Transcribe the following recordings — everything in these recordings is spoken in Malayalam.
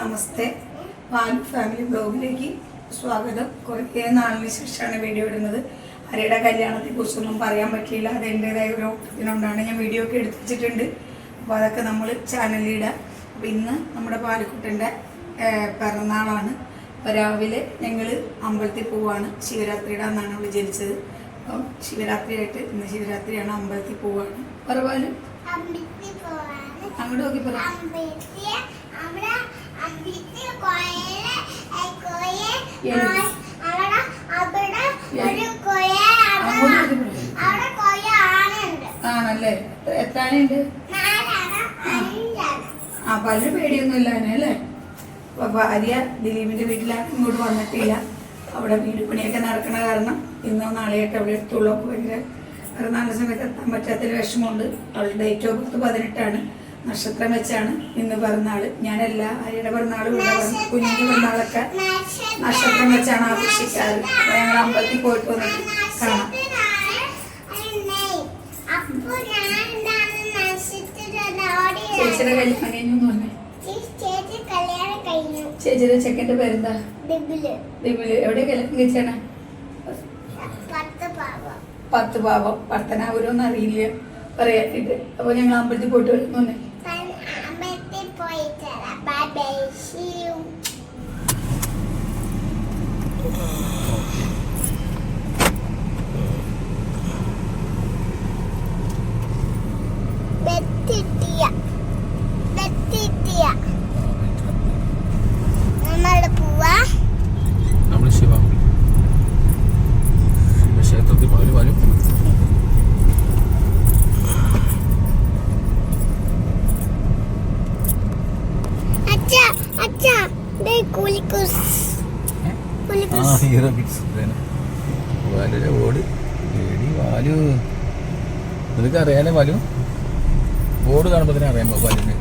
നമസ്തേ. വാൻ ഫാമിലി ബ്ലോഗിലേക്ക് സ്വാഗതം. കുറേ നാളിന് ശേഷമാണ് വീഡിയോ ഇടുന്നത്. ഹരിയുടെ കല്യാണത്തെ കുറിച്ചൊന്നും പറയാൻ പറ്റിയില്ല. അത് എന്റെതായ ഒരു ഇതിനോണ്ടാണ് ഞാൻ വീഡിയോ ഒക്കെ എടുത്ത് വെച്ചിട്ടുണ്ട്. അപ്പോൾ അതൊക്കെ നമ്മൾ ചാനലിടാം അപ്പം അപ്പോൾ ഇന്ന് നമ്മുടെ പാലക്കുട്ടന്റെ പിറന്നാളാണ്. അപ്പോൾ രാവിലെ ഞങ്ങൾ അമ്പലത്തിൽ പോവാണ്. ശിവരാത്രിയുടെ അന്നാണ് അവൾ ജനിച്ചത്. അപ്പം ശിവരാത്രിയായിട്ട് ഇന്ന് ശിവരാത്രിയാണ് അമ്പലത്തിൽ പോവാണ്. പറവാലും. അങ്ങോട്ട് നോക്കി പറ. ആ. ആണല്ലേ? എത്ര ആനയുണ്ട് നാലാന, ആ പല പേടിയൊന്നുമില്ല അവനെ അല്ലേ? അപ്പൊ ഭാര്യ ദിലീപിന്റെ വീട്ടിലാക്കി ഇങ്ങോട്ട് വന്നിട്ടില്ല. അവിടെ വീട് പണിയൊക്കെ നടക്കണ കാരണം ഇന്നോ നാളെയൊക്കെ അവിടെ എടുത്തുള്ളൂ അപ്പൊ ഭയങ്കര നല്ല സമയത്ത് എത്താൻ പറ്റാത്തൊരു വിഷമമുണ്ട്. അവളുടെ ഡേറ്റ് ഓഫ് ബർത്ത് പതിനെട്ടാണ്. നക്ഷത്രം വെച്ചാണ് ഇന്ന് പിറന്നാൾ. ഞാനെല്ലാ ആര്യയുടെ പിറന്നാളും ഇവിടെ കുഞ്ഞിന്റെ പിറന്നാളൊക്കെ നക്ഷത്രം വെച്ചാണ് ആഘോഷിക്കാറ് ഞങ്ങൾ അമ്പലത്തിൽ പോയിട്ട് വന്നിട്ട് കാണാം. ചേച്ചിയുടെ കല്യാണം കഴിഞ്ഞു ചേച്ചിയുടെ ചെക്കന്റെ പേരെന്താ? ദിബിൽ. എവിടെ കല്യാണം കഴിച്ചാണ് പത്ത് പാവം. പത്ത് പാവം പത്തനാപുരം അറിയില്ല. പറയാനായിട്ട്. അപ്പൊ ഞങ്ങൾ അമ്പലത്തിൽ പോയിട്ട് വരുന്നു അമ്പലത്തിൽ പോയിട്ട് ബൈ ബൈ സീ യു ബെത്തിട്ടിയ ബെത്തിട്ടിയ നമ്മൾ പോവാ നമ്മൾ ശിവ ശിവക്ഷേത്രത്തിൽ പാൽ പാലും അച്ഛ അച്ഛ ദേ കുലിക്കുസ് ആ ഹീറോ കിഡ്സ് വാലിലെ ഓട്. എടി വാലു. നിനക്ക് അറിയാലേ വാലു? ബോർഡ് കാണുമ്പോൾ തന്നെ അറിയാമോ വാലുവിന്.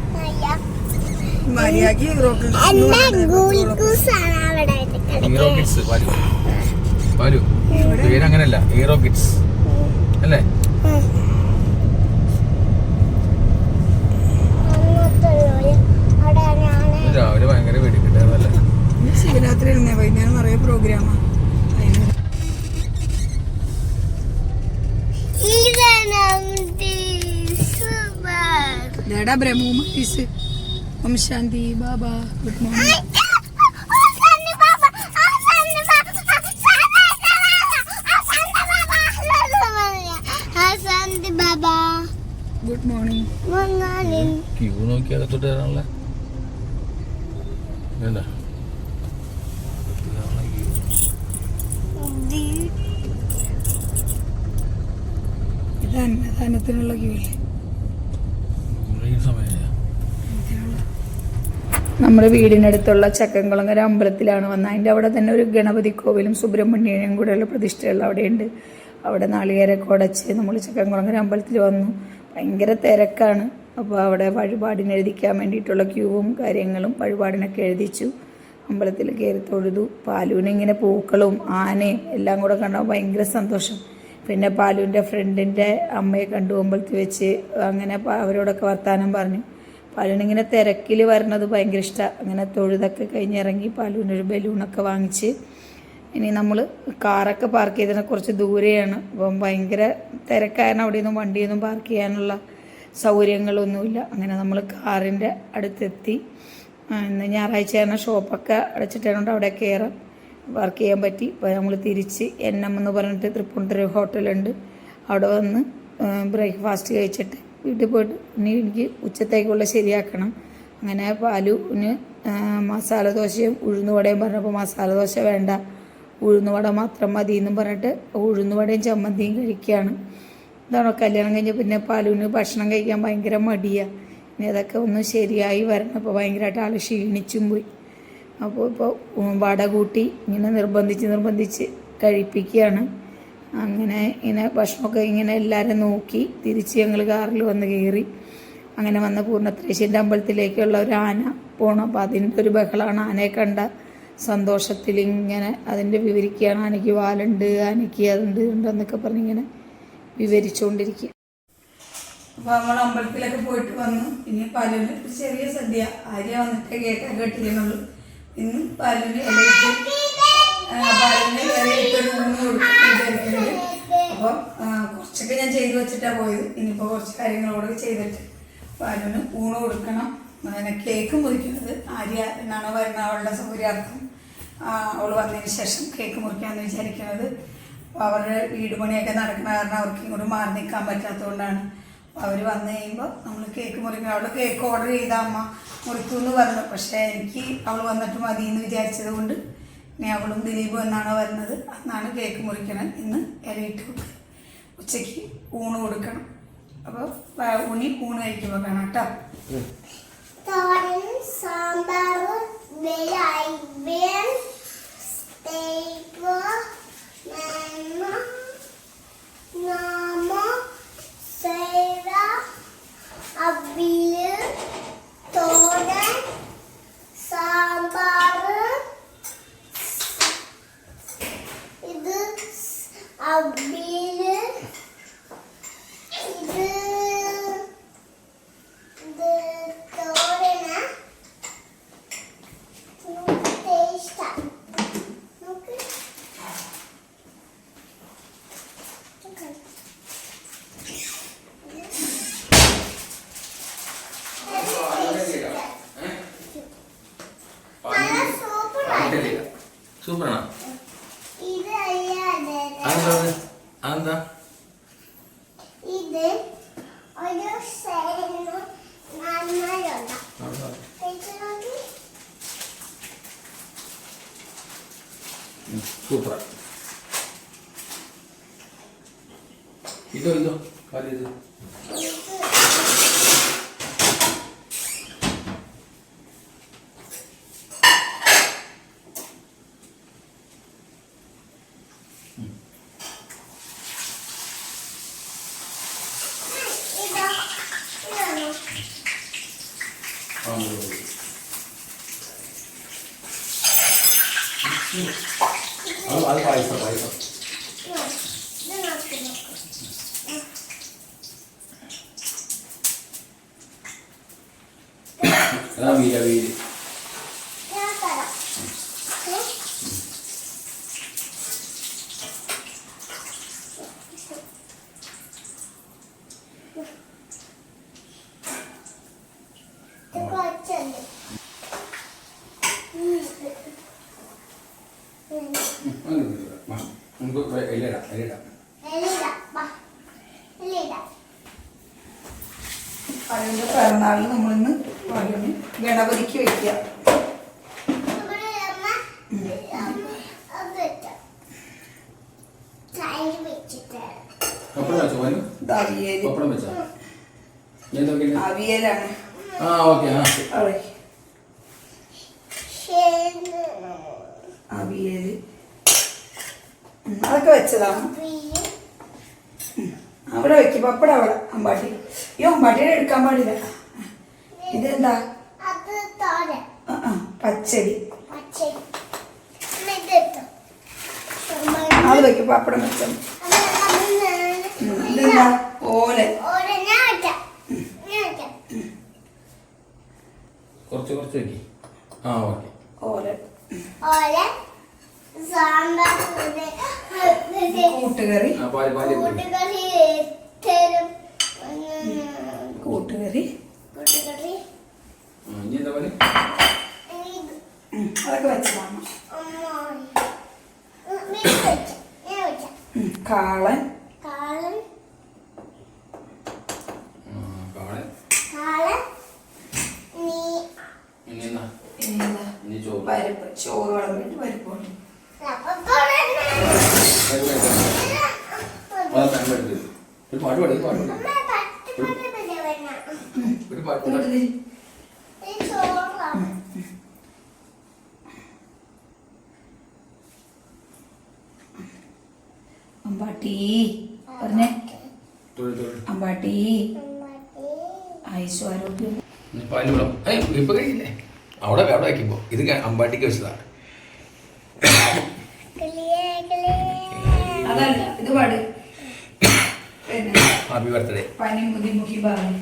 Hero kids വാലു. വാലു. പേര് അങ്ങനല്ല ഹീറോ കിഡ്സ്. അല്ലേ? ഡാഡാ ബ്രഹ്മു മഹീസ് ഓം ശാന്തി Baba good morning Baba good morning queue നോക്കി അകത്തോട്ട് വരാനുള്ള വേണ്ട ഇത് അന്നദാനത്തിനുള്ള ക്യൂ അല്ലേ ഈ സമയം നമ്മുടെ വീടിനടുത്തുള്ള ചക്കംകുളങ്ങര അമ്പലത്തിലാണ് വന്നത്. അതിന്റെ അവിടെ തന്നെ ഒരു ഗണപതി കോവിലും സുബ്രഹ്മണ്യനും കൂടെയുള്ള പ്രതിഷ്ഠകൾ അവിടെയുണ്ട്. അവിടെ നാളികേരൊക്കെ ഉടച്ച് നമ്മൾ ചക്കംകുളങ്ങര അമ്പലത്തിൽ വന്നു. ഭയങ്കര തിരക്കാണ്. അപ്പോൾ അവിടെ വഴിപാടിന് എഴുതിക്കാൻ വേണ്ടിയിട്ടുള്ള ക്യൂവും കാര്യങ്ങളും വഴിപാടിനൊക്കെ എഴുതിച്ചു. അമ്പലത്തിൽ കയറി തൊഴുതു. പാലുവിനിങ്ങനെ പൂക്കളും ആനയും എല്ലാം കൂടെ കണ്ടപ്പോൾ ഭയങ്കര സന്തോഷം. പിന്നെ പാലുവിന്റെ ഫ്രണ്ടിന്റെ അമ്മയെ കണ്ടു അമ്പലത്തിൽ വെച്ച് അങ്ങനെ അവരോടൊക്കെ വർത്താനം പറഞ്ഞു. പാലുവിനിങ്ങനെ തിരക്കിൽ വരണത് ഭയങ്കര ഇഷ്ടമാണ് അങ്ങനെ തൊഴുതൊക്കെ കഴിഞ്ഞിറങ്ങി പലൂനൊരു ബലൂണൊക്കെ വാങ്ങിച്ച് ഇനി നമ്മൾ കാറൊക്കെ പാർക്ക് ചെയ്തതിനെ കുറച്ച് ദൂരെയാണ്. അപ്പം ഭയങ്കര തിരക്കാരണം അവിടെയൊന്നും വണ്ടിയൊന്നും പാർക്ക് ചെയ്യാനുള്ള സൗകര്യങ്ങളൊന്നുമില്ല. അങ്ങനെ നമ്മൾ കാറിന്റെ അടുത്തെത്തി. ഇന്ന് ഞായറാഴ്ചയാണ് ഷോപ്പൊക്കെ അടച്ചിട്ടുണ്ട് അവിടെ കയറാം വർക്ക് ചെയ്യാൻ പറ്റി. അപ്പോൾ നമ്മൾ തിരിച്ച് എൻ എം എന്ന് പറഞ്ഞിട്ട് തൃപ്പൂണിത്തുറ ഹോട്ടലുണ്ട് അവിടെ വന്ന് ബ്രേക്ക്ഫാസ്റ്റ് കഴിച്ചിട്ട് വീട്ടിൽ പോയിട്ട് ഇനി എനിക്ക് ഉച്ചത്തേക്കുള്ള ശരിയാക്കണം. അങ്ങനെ പാലുവിന് മസാല ദോശയും ഉഴുന്നുവടയും പറഞ്ഞപ്പോൾ മസാല ദോശ വേണ്ട. ഉഴുന്നുവട മാത്രം മതി എന്നും പറഞ്ഞിട്ട് ഉഴുന്നുവടയും ചമ്മന്തിയും കഴിക്കുകയാണ് ഇതാണോ കല്യാണം കഴിഞ്ഞ് പിന്നെ പാലുവിന് ഭക്ഷണം കഴിക്കാൻ ഭയങ്കര മടിയാണ് ഇനി അതൊക്കെ ഒന്ന് ശരിയായി വരണം. അപ്പോൾ ഭയങ്കരമായിട്ട് ആൾ ക്ഷീണിച്ചും പോയി. അപ്പോൾ ഇപ്പോൾ വട കൂട്ടി ഇങ്ങനെ നിർബന്ധിച്ച് നിർബന്ധിച്ച് കഴിപ്പിക്കുകയാണ്. അങ്ങനെ ഇങ്ങനെ ഭക്ഷണമൊക്കെ ഇങ്ങനെ എല്ലാവരും നോക്കി തിരിച്ച് ഞങ്ങൾ കാറിൽ വന്ന് കയറി. അങ്ങനെ വന്ന് പൂർണത്രേശ്യന്റെ അമ്പലത്തിലേക്കുള്ള ഒരു ആന പോകണം അപ്പോൾ അതിന്റെ ഒരു ബഹളമാണ് ആനയെ കണ്ട സന്തോഷത്തിൽ ഇങ്ങനെ അതിന്റെ വിവരിക്കുകയാണ്. ആനയ്ക്ക് വാലുണ്ട് ആനയ്ക്ക് അതുണ്ട് ഉണ്ടെന്നൊക്കെ പറഞ്ഞ് ഇങ്ങനെ വിവരിച്ചുകൊണ്ടിരിക്കുക അപ്പോൾ നമ്മൾ അമ്പലത്തിലൊക്കെ പോയിട്ട് വന്നു. ഇനി പാലുവിന് ചെറിയ സദ്യ. ആര്യ വന്നിട്ട് കേൾക്കാൻ കേട്ടില്ലെന്നുള്ളൂ ഇന്ന് പാലുവിന് ഇലയിട്ട് അപ്പോൾ കുറച്ചൊക്കെ ഞാൻ ചെയ്തു വെച്ചിട്ടാണ് പോയത്. ഇനിയിപ്പോൾ കുറച്ച് കാര്യങ്ങളോട് ചെയ്തിട്ട് പാലുവിന് ഊണ് കൊടുക്കണം. അങ്ങനെ കേക്ക് മുറിക്കുന്നത് ആര്യ എന്നാണ് വരുന്ന അവളുടെ സൗകര്യാർത്ഥം. അവൾ വന്നതിന് ശേഷം കേക്ക് മുറിക്കാമെന്ന് വിചാരിക്കുന്നത്. അപ്പോൾ അവരുടെ വീട് പണിയൊക്കെ നടക്കുന്ന കാരണം അവർക്ക് ഇങ്ങോട്ട് മാറി നിൽക്കാൻ പറ്റാത്തതുകൊണ്ടാണ്. അവർ വന്നു കഴിയുമ്പോൾ നമ്മൾ കേക്ക് മുറിക്കണം. അവൾ കേക്ക് ഓർഡർ ചെയ്ത അമ്മ മുറിക്കൂ എന്ന് പറഞ്ഞു. പക്ഷേ എനിക്ക് അവൾ വന്നിട്ട് മതി എന്ന് വിചാരിച്ചത് കൊണ്ട് ഇനി അവളും ദിലീപും എന്നാണ് വരുന്നത്? അന്നാണ് കേക്ക് മുറിക്കണം. ഇന്ന് ഇലയിട്ട് കൊടുക്കുക ഉച്ചയ്ക്ക് ഊണ് കൊടുക്കണം. അപ്പോൾ ഊണി ഊണ് കഴിക്കുമ്പോൾ കാണാം കേട്ടോ. സൂപ്പറാ ഇതോ ഇതോ കാര്യം ഇത് ഇതാ ഇതാണോ ആ, ഇത് മതി. അത് അത് പായസം പായസം ഇത് നോക്കി നോക്ക് അതാ വീര വീര് ഞാൻ തരാം ഏ? ഇത് കുറച്ചുണ്ട്. ഉം. ഉം. നമുക്ക് ഇലയിടാം ഇലയിടാം എലിയിടാം. വാ. എലിയിടാം. അതിന്റെ പിറന്നാളിന് നമ്മളിന്ന് പാലുവിന് ഗണപതിക്ക് വെക്കുക ഇവിടെ അമ്മ അമ്മ അത് വെച്ചോ. തൈര് വെച്ചിട്ട് പപ്പടം വെച്ചോ? അവിയലാണ്. ആ ഓക്കെ അതൊക്കെ വെച്ചതാണ് അവിടെ വെക്കും പപ്പടം അവിടെ അമ്പാട്ടി. ഈ അമ്പാട്ടിയുടെ എടുക്കാൻ പാടില്ല. ഇതെന്താ? പച്ചടി. അത് വെക്കും പപ്പടം വെച്ചോ. അമ്മ അത് ഞാൻ- ഞാൻ വെക്കാം. കുറച്ച് കുറച്ച് വെക്കി ആ ഓക്കെ ഇത് ഇത് കൂട്ടുകറി. കൂട്ടുകറി അതൊക്കെ വെച്ചതാണ് കൂട്ടുകറി കൂട്ടുകറി ആ, ഇനി എന്താ പോലെ ഇത് ഉം, അതൊക്കെ വെച്ചതാണ് അമ്മ ഉം, വീട്ടിൽ വെക്കാം. ഞാൻ വെക്കാം. ഉം, കാളൻ കാളൻ കാളെ കാളൻ നീ ഇനി എന്നാ പിന്നെന്താ ഇനി ചോറ് പരിപ്പ് ചോറ് വിളമ്പിട്ട് പരിപ്പ് കൊണ്ട് അപ്പപ്പോഴെന്നെ പരിപ്പ് കഴിക്കാം. ആ, പരിപ്പ് എടുത്ത് തരൂ. ഒരു പാട്ട് പാടി ഒരു പാട്ട് പാടി അമ്മ പത്ത് പത്ത് വേണം ഒരു പാട്ട് ഇങ്ങോട്ട് പാടി തിരി. ഇത് ചോറാണ് അമ്പാട്ടി. പറഞ്ഞേ. അമ്പാട്ടി. ആയുസ്വാരോഗ്യം ഇപ്പൊ കഴിയില്ലേ അവിടെ അവിടെ വയ്ക്കുമ്പോ ഇത് അമ്പാട്ടിക്ക് വെച്ചതാണ് അതല്ല ഇത് പാട്. ഹാപ്പി ബർത്ത്ഡേ പനി ബുദ്ധിമുട്ടി പറഞ്ഞു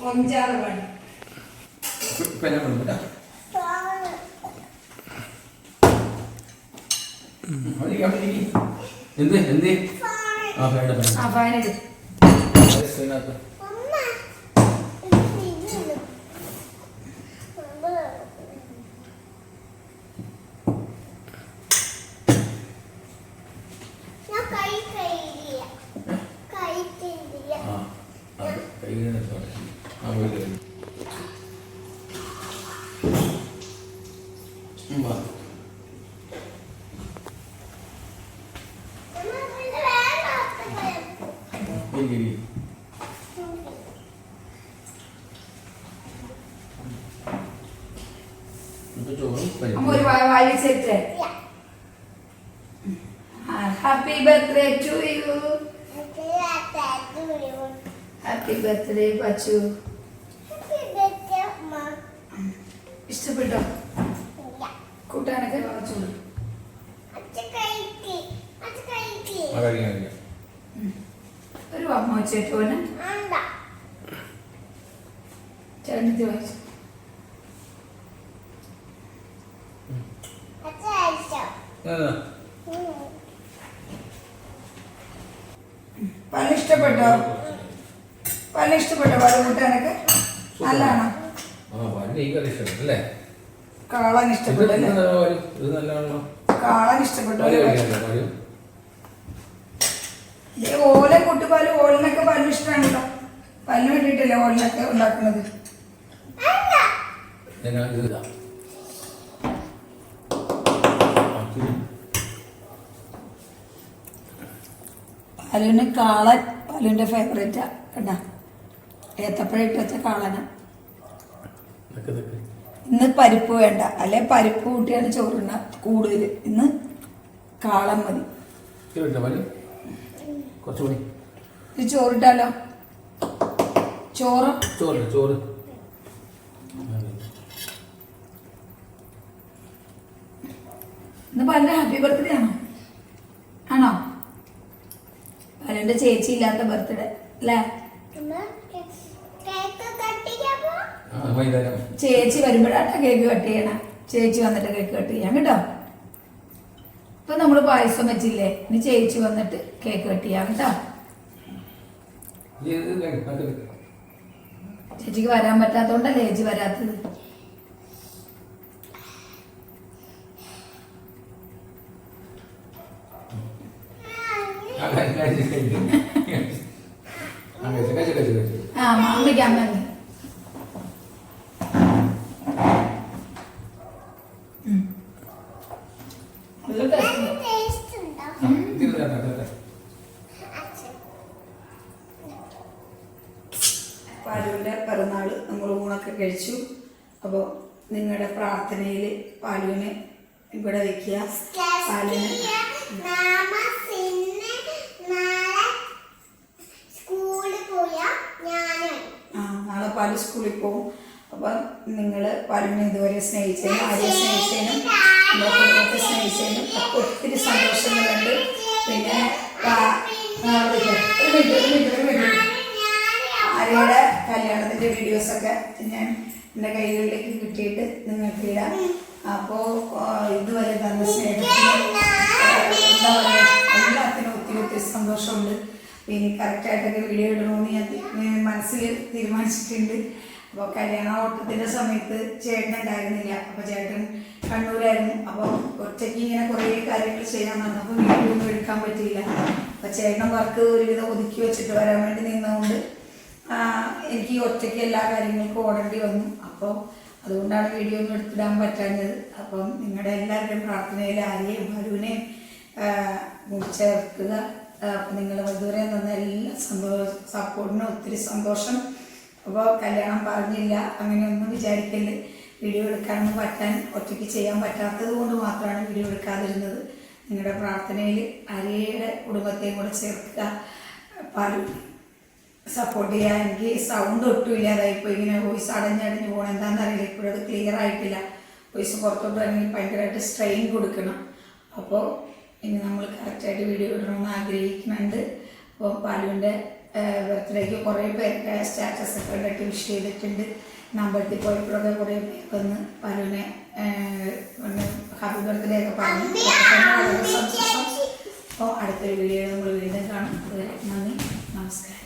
കൊഞ്ചാറ് ballad, എന്ത് എന്ത് ആ. ഞാൻ കൈ. കൈ. ആ കൈ ആ കഴിഞ്ഞു. ഉം, വാ. അമ്മ, ഇത് വേണ്ട അത്രയും. ഇരിക്ക്, ഇരിക്ക്. ഇപ്പൊ ചോറും അമ്മ ഒരു പരിപ്പും. വായി set Yeah. Happy birthday to you Happy birthday to you. Happy birthday Pachu. ഇഷ്ടപ്പെട്ടോ. കൂട്ടാനൊക്കെ വാങ്ങിച്ചു ഒരു അമ്മ വേണ്ട. ചേട്ടത്തി വായിച്ചു. പല ഇഷ്ടപ്പെട്ടോ? പല ഇഷ്ടപ്പെട്ടോ പല കൂട്ടാനൊക്കെ. നല്ലതാണോ? ഇഷ്ടപ്പെട്ടു കാളൻ കാളൻ ഇഷ്ടപ്പെട്ടോ. ഈ ഓല കൂട്ടുപാൽ ഓലിനൊക്കെ പല്ല് ഇഷ്ടമാണല്ലോ പല്ല് വേണ്ടിയിട്ടല്ലേ ഓലിനൊക്കെ ഉണ്ടാക്കുന്നത്. പലുവിന് കാളൻ പലുവിന്റെ ഫേവറേറ്റാ കണ്ടാ? ഏത്തപ്പഴം ഇട്ട് വെച്ച കാളന. ഇന്ന് പരിപ്പ് വേണ്ട. അല്ലെ പരിപ്പ് കൂട്ടിയാണ് ചോറുണ്ണ കൂടുതൽ ഇന്ന് കാളൻ മതി. ഇത് ചോറിട്ടാലോ? ചോറ്? ചോറ് ചോറ്. ഇന്ന് പല ഹാപ്പി ബർത്ത്ഡേ ആണോ? ആണോ? പലരുടെ ചേച്ചി ഇല്ലാത്ത ബർത്ത്ഡേ അല്ലേ അമ്മ, കേ- കേക്ക് കട്ടിക്കാൻ പോ? ആ വൈകുന്നേരം ചേച്ചി വരുമ്പോഴാട്ടാ കേക്ക് കട്ട് ചെയ്യണം. ചേച്ചി വന്നിട്ട് കേക്ക് കട്ട് ചെയ്യാം കേട്ടോ. ഇപ്പൊ നമ്മൾ പായസം വെച്ചില്ലേ? ഇനി ചേച്ചി വന്നിട്ട് കേക്ക് കട്ട് ചെയ്യാം കേട്ടോ. ചേച്ചിക്ക് വരാൻ പറ്റാത്തോണ്ടല്ലേ ചേച്ചി വരാത്തത്? ആ, മാമിക്ക് കഴിച്ച്, കഴിച്ച്. ആ, കഴിച്ച്, കഴിച്ച്, കഴിച്ച്, കഴിച്ച്. ആ മാമിക്ക് അമ്മ നല്ല ടേസ്റ്റ് നല്ല taste ഉണ്ടോ? ആ, ഇതിന് തരാം, തരാം, തരാം. അച്ഛൻ. പാലുവിന്റെ പിറന്നാൾ നമ്മൾ ഊണൊക്കെ കഴിച്ചു അപ്പോൾ നിങ്ങളുടെ പ്രാർത്ഥനയിൽ പാലുവിന് ഇവിടെ വെക്കുക. സിന്ന് നാളെ പാൽ സ്കൂളിൽ പോകും അപ്പം നിങ്ങൾ പാലുവിനെ ഇതുവരെ സ്നേഹിച്ചതിനും ആരെയും സ്നേഹിച്ചതിനും കുടുംബത്തെ സ്നേഹിച്ചതിനും ഒക്കെ ഒത്തിരി സന്തോഷങ്ങളുണ്ട്. പിന്നെ ആരുടെ കല്യാണത്തിന്റെ വീഡിയോസ് ഒക്കെ ഞാൻ എന്റെ കൈകളിലേക്ക് കിട്ടിയിട്ട് നിങ്ങൾക്ക് ഇടാം. അപ്പോൾ ഇതുവരെ തന്ന സ്നേഹത്തിന് എല്ലാത്തിനും ഒത്തിരി ഒത്തിരി സന്തോഷമുണ്ട്. ഇനി കറക്റ്റായിട്ടൊക്കെ വീഡിയോ ഇടണമെന്ന് ഞാൻ മനസ്സിൽ തീരുമാനിച്ചിട്ടുണ്ട്. അപ്പോൾ കല്യാണ ഓട്ടത്തിന്റെ സമയത്ത് ചേട്ടൻ ഉണ്ടായിരുന്നില്ല. അപ്പോൾ ചേട്ടൻ കണ്ണൂരായിരുന്നു. അപ്പോൾ ഒറ്റയ്ക്ക് ഇങ്ങനെ കുറേ കാര്യങ്ങൾ ചെയ്യാൻ വന്നപ്പോൾ വീഡിയോ ഒന്നും എടുക്കാൻ പറ്റിയില്ല. അപ്പോൾ ചേട്ടൻ വർക്ക് ഒരുവിധം ഒതുക്കി വെച്ചിട്ട് വരാൻ വേണ്ടി നിന്നതുകൊണ്ട് എനിക്ക് ഒറ്റയ്ക്ക് എല്ലാ കാര്യങ്ങൾക്കും ഓടേണ്ടി വന്നു. അപ്പോൾ അതുകൊണ്ടാണ് വീഡിയോ ഒന്നും എടുത്തിടാൻ പറ്റാഞ്ഞത്. അപ്പം നിങ്ങളുടെ എല്ലാവരുടെയും പ്രാർത്ഥനയിൽ ആരെയും ഭരുവിനെയും ചേർക്കുക അപ്പം നിങ്ങൾ ഇതുവരെ തന്ന എല്ലാ സന്തോഷ സപ്പോർട്ടിനും ഒത്തിരി സന്തോഷം. അപ്പോൾ കല്യാണം പറഞ്ഞില്ല അങ്ങനെയൊന്നും വിചാരിക്കൽ വീഡിയോ എടുക്കാനൊന്നും പറ്റാൻ ഒറ്റയ്ക്ക് ചെയ്യാൻ പറ്റാത്തത് കൊണ്ട് മാത്രമാണ് വീഡിയോ എടുക്കാതിരുന്നത്. നിങ്ങളുടെ പ്രാർത്ഥനയിൽ അരയുടെ കുടുംബത്തെയും കൂടെ ചേർക്കുക. പാലു സപ്പോർട്ട് ചെയ്യാൻ എനിക്ക് സൗണ്ട് ഒട്ടും ഇല്ലാതായിപ്പോൾ ഇങ്ങനെ വോയിസ് അടഞ്ഞടഞ്ഞ് പോകണം എന്താണെന്ന് അറിയില്ല ഇപ്പോഴും അത് ക്ലിയർ ആയിട്ടില്ല. വോയിസ് പുറത്തോട്ട് ഇറങ്ങി ഭയങ്കരമായിട്ട് സ്ട്രെയിൻ കൊടുക്കണം. അപ്പോൾ ഇനി നമ്മൾ കറക്റ്റായിട്ട് വീഡിയോ ഇടണമെന്ന് ആഗ്രഹിക്കുന്നുണ്ട്. അപ്പോൾ പാലുവിന്റെ ബർത്ത്ഡേക്ക് കുറേ പേരൊക്കെ സ്റ്റാറ്റസ് ഒക്കെ കണ്ടിട്ട് വിഷ് ചെയ്തിട്ടുണ്ട്. നമ്പരത്തിൽ പോയപ്പോഴൊക്കെ കുറേ പേർക്ക് ഒന്ന് പാലുവിനെ ഒന്ന് ഹാപ്പി ബർത്ത്ഡേ ഒക്കെ പറഞ്ഞു. അപ്പോൾ അടുത്തൊരു വീഡിയോ നമ്മൾ വീണ്ടും കാണും. അതുവരെ നന്ദി. നമസ്കാരം.